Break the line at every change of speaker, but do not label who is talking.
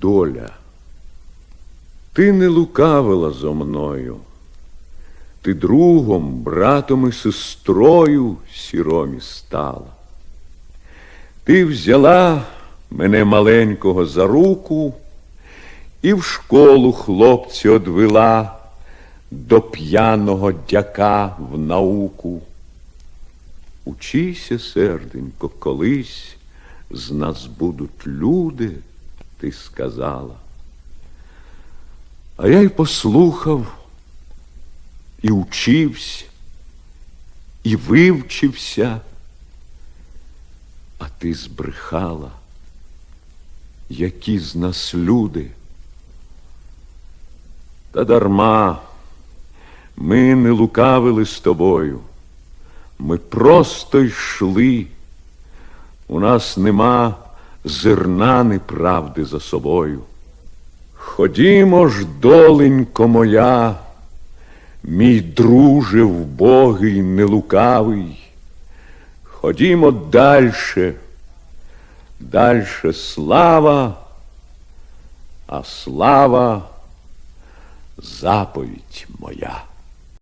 доля. Ти не лукавила зо мною, ти другом, братом і сестрою сіромі стала. Ти взяла мене маленького за руку і в школу хлопці одвела до п'яного дяка в науку. Учися, серденько, колись з нас будуть люди, ти сказала. А я й послухав, і учився, і вивчився, а ти збрехала, які з нас люди. Та дарма ми не лукавили з тобою. Ми просто йшли. У нас нема зерна неправди за собою. Ходімо ж, доленько моя, мій друже вбогий, нелукавий. Ходімо дальше, дальше слава, а слава заповідь моя.